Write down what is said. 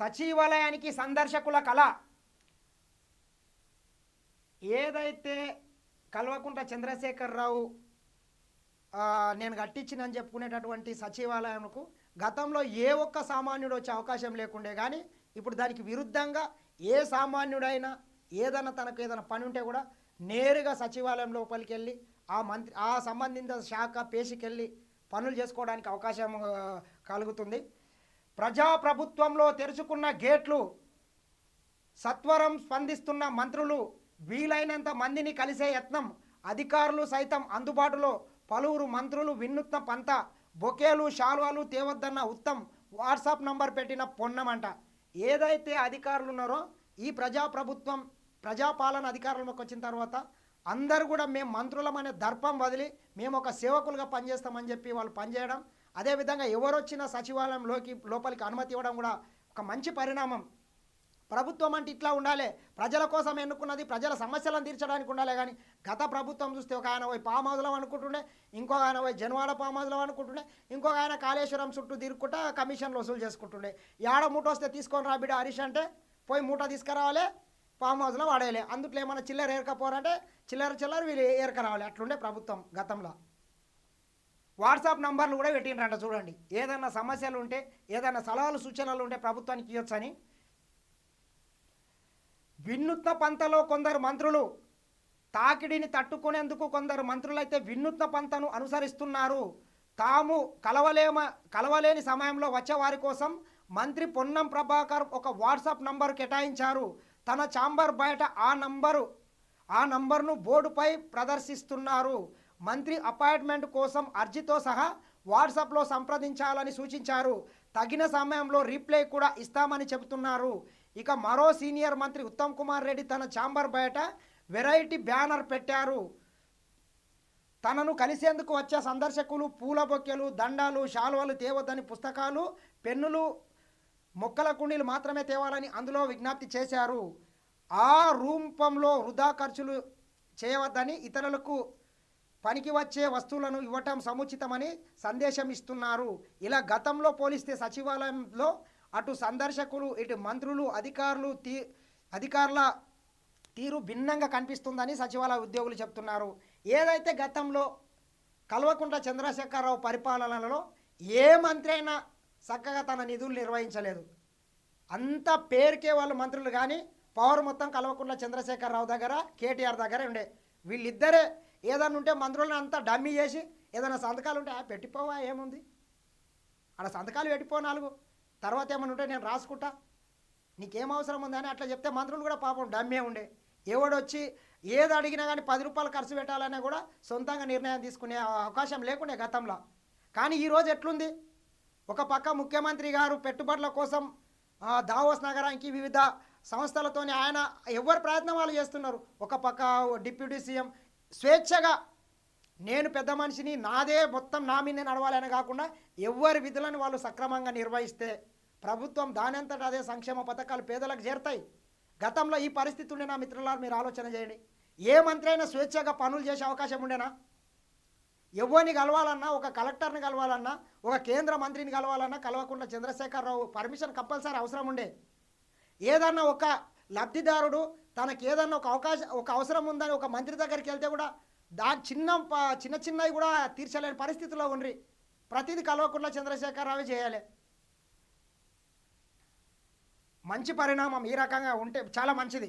సచివాలయానికి సందర్శకుల కళ. ఏదైతే కల్వకుంట్ల చంద్రశేఖరరావు నేను కట్టించినని చెప్పుకునేటటువంటి సచివాలయంకు గతంలో ఏ ఒక్క సామాన్యుడు వచ్చే అవకాశం లేకుండే కానీ ఇప్పుడు దానికి విరుద్ధంగా ఏ సామాన్యుడైనా ఏదైనా తనకు ఏదైనా పని ఉంటే కూడా నేరుగా సచివాలయం లోపలికి వెళ్ళి ఆ మంత్రి ఆ సంబంధిత శాఖ పేషికెళ్ళి పనులు చేసుకోవడానికి అవకాశం కలుగుతుంది. ప్రజాప్రభుత్వంలో తెరుచుకున్న గేట్లు సత్వరం స్పందిస్తున్న మంత్రులు వీలైనంత మందిని కలిసే యత్నం అధికారులు సైతం అందుబాటులో. పలువురు మంత్రులు వినూత్న పంత బొకేలు శాల్వాలు తేవద్దన్న ఉత్తమ్ వాట్సాప్ నంబర్ పెట్టిన పొన్నమంట. ఏదైతే అధికారులు ఉన్నారో ఈ ప్రజాప్రభుత్వం ప్రజాపాలన అధికారంలోకి వచ్చిన తర్వాత అందరూ కూడా మేము మంత్రులమనే దర్పం వదిలి మేము ఒక సేవకులుగా పనిచేస్తామని చెప్పి వాళ్ళు పనిచేయడం అదేవిధంగా ఎవరొచ్చినా సచివాలయంలోకి లోపలికి అనుమతి ఇవ్వడం కూడా ఒక మంచి పరిణామం. ప్రభుత్వం అంటే ఇట్లా ఉండాలి. ప్రజల కోసం ఎన్నుకున్నది ప్రజల సమస్యలను తీర్చడానికి ఉండాలి కానీ గత ప్రభుత్వం చూస్తే ఒక ఆయన పోయి పామ్ హౌస్లో అనుకుంటుండే ఇంకొక ఆయన పోయి జనవాడ పామ్ హౌస్లో అనుకుంటుండే ఇంకొక ఆయన కాళేశ్వరం చుట్టూ తిరుక్కుంటా కమిషన్లు వసూలు చేసుకుంటుండే. ఏడ మూట వస్తే తీసుకొని రా హరీష్ అంటే పోయి మూట తీసుకురావాలి పామ్ హౌస్లో వాడేయాలి. అందుట్లో ఏమైనా చిల్లర ఏరకపోరంటే చిల్లర చిల్లర వీళ్ళు ఏరకరావాలి అట్లుండే ప్రభుత్వం గతంలో. వాట్సాప్ నంబర్లు కూడా పెట్టిండ్రంట చూడండి. ఏదైనా సమస్యలు ఉంటే ఏదైనా సలహాలు సూచనలు ఉంటే ప్రభుత్వానికి ఇవ్వచ్చని వినూత్న పంతలో కొందరు మంత్రులు తాకిడిని తట్టుకునేందుకు కొందరు మంత్రులైతే వినూత్న పంతను అనుసరిస్తున్నారు. తాము కలవలేమ కలవలేని సమయంలో వచ్చేవారి కోసం మంత్రి పొన్నం ప్రభాకర్ ఒక వాట్సాప్ నంబర్ కేటాయించారు. తన ఛాంబర్ బయట ఆ నంబరు ఆ నంబర్ను బోర్డుపై ప్రదర్శిస్తున్నారు. మంత్రి అపాయింట్మెంట్ కోసం అర్జీతో సహా వాట్సాప్లో సంప్రదించాలని సూచించారు. తగిన సమయంలో రీప్లై కూడా ఇస్తామని చెబుతున్నారు. ఇక మరో సీనియర్ మంత్రి ఉత్తమ్ కుమార్ రెడ్డి తన ఛాంబర్ బయట వెరైటీ బ్యానర్ పెట్టారు. తనను కలిసేందుకు వచ్చే సందర్శకులు పూల బొక్కెలు దండాలు శాలువలు తేవద్దని పుస్తకాలు పెన్నులు మొక్కల కుండీలు మాత్రమే తేవాలని అందులో విజ్ఞప్తి చేశారు. ఆ రూపంలో వృధా ఖర్చులు చేయవద్దని ఇతరులకు పనికి వచ్చే వస్తువులను ఇవ్వటం సముచితమని సందేశం ఇస్తున్నారు ఇలా గతంలో పోలిస్తే సచివాలయంలో అటు సందర్శకులు ఇటు మంత్రులు అధికారులు తీ అధికారుల తీరు భిన్నంగా కనిపిస్తుందని సచివాలయ ఉద్యోగులు చెప్తున్నారు. ఏదైతే గతంలో కల్వకుంట్ల చంద్రశేఖరరావు పరిపాలనలో ఏ మంత్రి అయినా చక్కగా తన నిధులు నిర్వహించలేదు. అంత పేరుకే వాళ్ళు మంత్రులు కానీ పవర్ మొత్తం కల్వకుంట్ల చంద్రశేఖరరావు దగ్గర కేటీఆర్ దగ్గర ఉండే. వీళ్ళిద్దరే ఏదన్నా ఉంటే మంత్రులను అంతా డమ్మీ చేసి ఏదైనా సంతకాలు ఉంటే "ఆ, పెట్టిపోవా ఏముంది? ఆడ సంతకాలు పెట్టిపో నాలుగు. తర్వాత ఏమైనా ఉంటే నేను రాసుకుంటా. నీకేం అవసరం ఉందని అట్లా చెప్తే మంత్రులు కూడా పాపం డమ్మే ఉండే. ఎవడొచ్చి ఏది అడిగినా కానీ పది రూపాయలు ఖర్చు పెట్టాలనే కూడా సొంతంగా నిర్ణయం తీసుకునే అవకాశం లేకుండే గతంలో. కానీ ఈరోజు ఎట్లుంది? ఒక పక్క ముఖ్యమంత్రి గారు పెట్టుబడుల కోసం దావోస్ నగరానికి వివిధ సంస్థలతోని ఆయన ఎవరు ప్రయత్నం వాళ్ళు చేస్తున్నారు? ఒక పక్క డిప్యూటీ సీఎం స్వేచ్ఛగా నేను పెద్ద మనిషిని నాదే మొత్తం నా మీదే నడవాలని కాకుండా ఎవరి విధులను వాళ్ళు సక్రమంగా నిర్వహిస్తే ప్రభుత్వం దానంతట అదే సంక్షేమ పథకాలు పేదలకు చేరుతాయి. గతంలో ఈ పరిస్థితి ఉండే నా మిత్రులారు మీరు ఆలోచన చేయండి. ఏ మంత్రి అయినా స్వేచ్ఛగా పనులు చేసే అవకాశం ఉండేనా? ఎవరిని కలవాలన్నా ఒక కలెక్టర్ని కలవాలన్నా ఒక కేంద్ర మంత్రిని కలవాలన్నా కలవకుండా చంద్రశేఖరరావు పర్మిషన్ కంపల్సరీ అవసరం ఉండే. ఏదన్నా ఒక లబ్ధిదారుడు తనకి ఏదన్నా ఒక అవకాశం ఒక అవసరం ఉందని ఒక మంత్రి దగ్గరికి వెళ్తే కూడా దా చిన్న చిన్న చిన్నవి కూడా తీర్చలేని పరిస్థితిలో ఉండ్రి. ప్రతిదీ కలవకుండా చంద్రశేఖరరావు చేయాలి. మంచి పరిణామం ఈ రకంగా ఉంటే చాలా మంచిది.